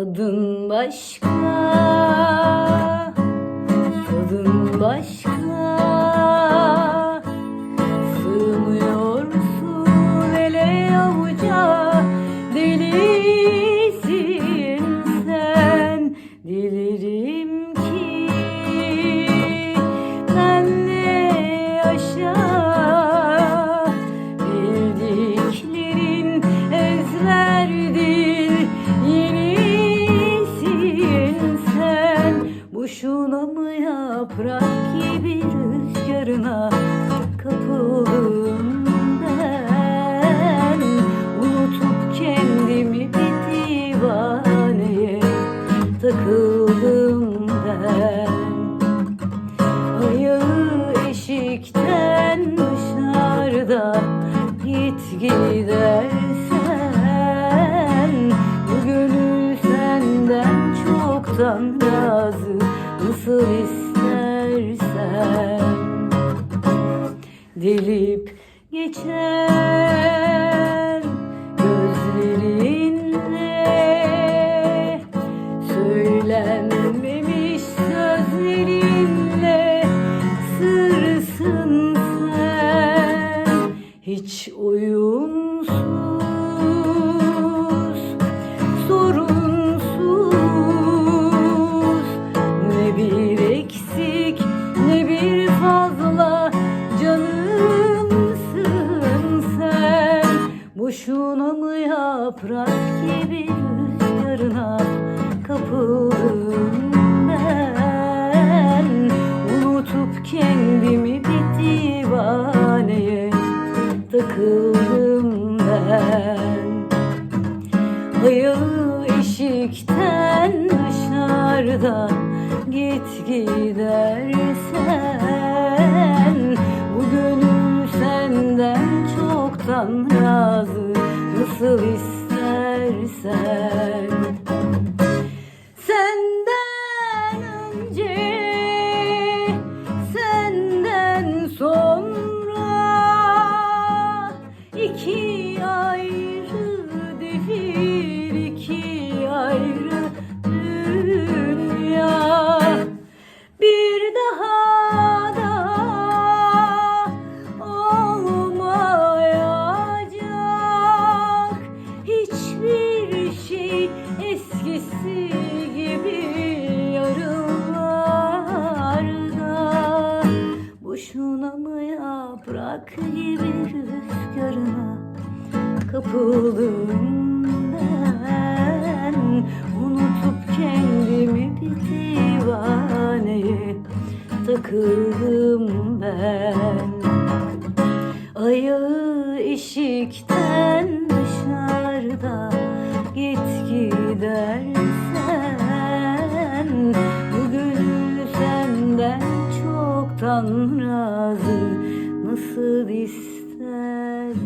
Adın başka Tadın başka takıldım ben. Ayağı eşikten dışarıda Git gidersen Bu gönül senden çoktan razı Nasıl istersen. Delip geçer oyunsuz Sorunsuz. Ne bir eksik ne bir fazla Canımsın sen. Boşuna mı yaprak gibi takıldım ben. Ayağı eşikten dışarıda Git gidersen Bu gönül senden çoktan razı Nasıl istersen iki mı yaprak gibi rüzgarına kapıldım ben unutup kendimi bir divaneye takıldım ben. Ayağı eşikten dışarıda çoktan razı nasıl istersen